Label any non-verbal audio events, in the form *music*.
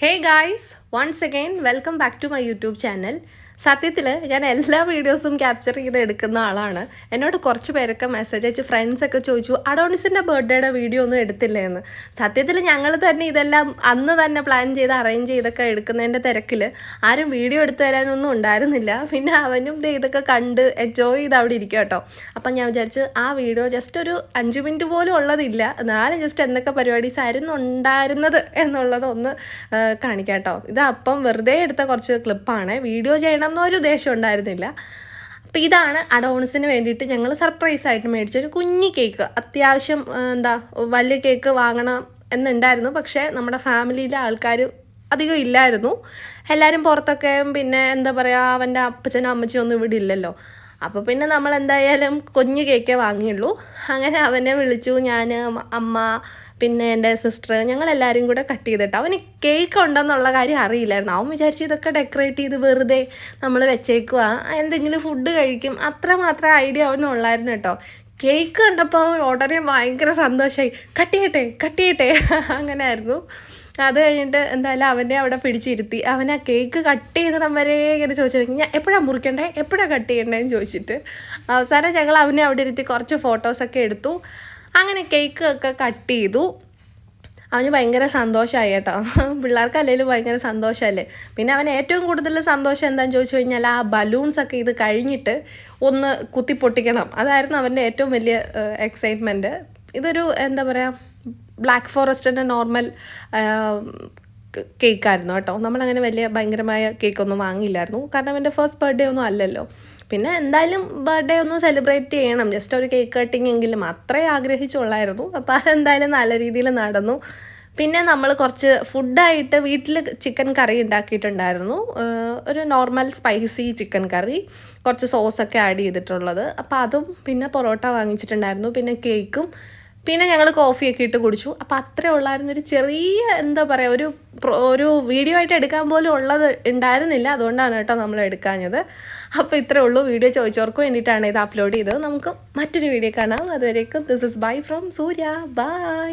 Hey guys, once again welcome back to my YouTube channel. സത്യത്തിൽ ഞാൻ എല്ലാ വീഡിയോസും ക്യാപ്ചർ ചെയ്ത് എടുക്കുന്ന ആളാണ്. എന്നോട് കുറച്ച് പേരൊക്കെ മെസ്സേജ് അയച്ച് ഫ്രണ്ട്സൊക്കെ ചോദിച്ചു അഡോണിസിന്റെ ബർത്ത്ഡേയുടെ വീഡിയോ ഒന്നും എടുത്തില്ലേന്ന്? സത്യത്തിൽ ഞങ്ങൾ തന്നെ ഇതെല്ലാം അന്ന് തന്നെ പ്ലാൻ ചെയ്ത് അറേഞ്ച് ചെയ്തൊക്കെ എടുക്കുന്നതിന്റെ തിരക്കിൽ ആരും വീഡിയോ എടുത്തു തരാനൊന്നും ഉണ്ടായിരുന്നില്ല. പിന്നെ അവനും ഇതൊക്കെ കണ്ട് എൻജോയ് ചെയ്ത് അവിടെ ഇരിക്കുക കേട്ടോ. അപ്പം ഞാൻ വിചാരിച്ച് ആ വീഡിയോ ജസ്റ്റ് ഒരു അഞ്ച് മിനിറ്റ് പോലും ഉള്ളതില്ല. എന്നാലും ജസ്റ്റ് എന്തൊക്കെ പരിപാടീസ് ആയിരുന്നു ഉണ്ടായിരുന്നത് എന്നുള്ളത് ഒന്ന് കാണിക്കാം കേട്ടോ. ഇത് അപ്പം വെറുതെ എടുത്ത കുറച്ച് ക്ലിപ്പാണ് വീഡിയോ ചെയ്യണം എന്നൊരു ഉദ്ദേശം ഉണ്ടായിരുന്നില്ല. അപ്പോൾ ഇതാണ് അഡോൺസിന് വേണ്ടിയിട്ട് ഞങ്ങൾ സർപ്രൈസ് ആയിട്ട് മേടിച്ച ഒരു കുഞ്ഞി കേക്ക്. അത്യാവശ്യം എന്താ വലിയ കേക്ക് വാങ്ങണം എന്നുണ്ടായിരുന്നു. പക്ഷേ നമ്മുടെ ഫാമിലിയിലെ ആൾക്കാർ അധികം ഇല്ലായിരുന്നു. എല്ലാവരും പുറത്തൊക്കെ പിന്നെ എന്താ പറയുക അവന്റെ അപ്പച്ചനും അമ്മച്ചിയും ഒന്നും ഇവിടെ ഇല്ലല്ലോ. അപ്പോൾ പിന്നെ നമ്മൾ എന്തായാലും കുഞ്ഞു കേക്കേ വാങ്ങിയുള്ളൂ. അങ്ങനെ അവനെ വിളിച്ചു ഞാൻ അമ്മ പിന്നെ എന്റെ സിസ്റ്റർ ഞങ്ങളെല്ലാവരും കൂടെ കട്ട് ചെയ്തിട്ട്. അവന് കേക്ക് ഉണ്ടെന്നുള്ള കാര്യം അറിയില്ലായിരുന്നു. അവൻ വിചാരിച്ചു ഇതൊക്കെ ഡെക്കറേറ്റ് ചെയ്ത് വെറുതെ നമ്മൾ വെച്ചേക്കുക എന്തെങ്കിലും ഫുഡ് കഴിക്കും. അത്ര മാത്രമേ ഐഡിയ അവനുള്ളായിരുന്നു കേട്ടോ. കേക്ക് കണ്ടപ്പോൾ അവൻ ഉടനെ ഭയങ്കര സന്തോഷമായി കട്ട് ചെയ്യട്ടെ കട്ട് ചെയ്യട്ടെ. *laughs* അങ്ങനെയായിരുന്നു അത് കഴിഞ്ഞിട്ട് എന്തായാലും അവനെ അവിടെ പിടിച്ചിരുത്തി. അവൻ ആ കേക്ക് കട്ട് ചെയ്തിടം വരെ ഇങ്ങനെ ചോദിച്ചു ഞാൻ എപ്പോഴാണ് മുറിക്കണ്ടേ? എപ്പോഴാണ് കട്ട് ചെയ്യണ്ടേന്ന് ചോദിച്ചിട്ട്. അവസാനം ഞങ്ങൾ അവനെ അവിടെ ഇരുത്തി കുറച്ച് ഫോട്ടോസൊക്കെ എടുത്തു. അങ്ങനെ കേക്ക് ഒക്കെ കട്ട് ചെയ്തു. അവന് ഭയങ്കര സന്തോഷമായി കേട്ടോ. പിള്ളേർക്ക് അല്ലെങ്കിലും ഭയങ്കര സന്തോഷമല്ലേ? പിന്നെ അവൻ ഏറ്റവും കൂടുതൽ സന്തോഷം എന്താണെന്ന് ചോദിച്ചു കഴിഞ്ഞാൽ ആ ബലൂൺസൊക്കെ ഇത് കഴിഞ്ഞിട്ട് ഒന്ന് കുത്തി പൊട്ടിക്കണം അതായിരുന്നു അവന്റെ ഏറ്റവും വലിയ എക്സൈറ്റ്മെന്റ് ഇതൊരു എന്താ പറയുക ബ്ലാക്ക് ഫോറസ്റ്റിന്റെ നോർമൽ കേക്കായിരുന്നു കേട്ടോ. നമ്മളങ്ങനെ വലിയ ഭയങ്കരമായ കേക്കൊന്നും വാങ്ങിയില്ലായിരുന്നു. കാരണം എന്റെ ഫസ്റ്റ് ബർത്ത്ഡേ ഒന്നും അല്ലല്ലോ. പിന്നെ എന്തായാലും ബർത്ത്ഡേ ഒന്ന് സെലിബ്രേറ്റ് ചെയ്യണം. ജസ്റ്റ് ഒരു കേക്ക് കട്ടിങ് എങ്കിലും അത്രേ ആഗ്രഹിച്ചുള്ളായിരുന്നു. അപ്പോൾ അതെന്തായാലും നല്ല രീതിയിൽ നടന്നു. പിന്നെ നമ്മൾ കുറച്ച് ഫുഡായിട്ട് വീട്ടിൽ ചിക്കൻ കറി ഉണ്ടാക്കിയിട്ടുണ്ടായിരുന്നു. ഒരു നോർമൽ സ്പൈസി ചിക്കൻ കറി കുറച്ച് സോസൊക്കെ ആഡ് ചെയ്തിട്ടുള്ളത്. അപ്പോൾ അതും പിന്നെ പൊറോട്ട വാങ്ങിച്ചിട്ടുണ്ടായിരുന്നു. പിന്നെ കേക്കും പിന്നെ ഞങ്ങൾ കോഫിയൊക്കെ ഇട്ട് കുടിച്ചു. അപ്പോൾ അത്രേ ഉള്ളായിരുന്നു. ഒരു ചെറിയ എന്താ പറയുക ഒരു ഒരു വീഡിയോ ആയിട്ട് എടുക്കാൻ പോലും ഉള്ളത് ഉണ്ടായിരുന്നില്ല. അതുകൊണ്ടാണ് കേട്ടോ നമ്മൾ എടുക്കാഞ്ഞത്. അപ്പോൾ ഇത്രേ ഉള്ളൂ. വീഡിയോ ചോദിച്ചവർക്ക് വേണ്ടിയിട്ടാണ് ഇത് അപ്ലോഡ് ചെയ്തത്. നമുക്ക് മറ്റൊരു വീഡിയോ കാണാം. അതുവരേക്കും this is bye from Surya. Bye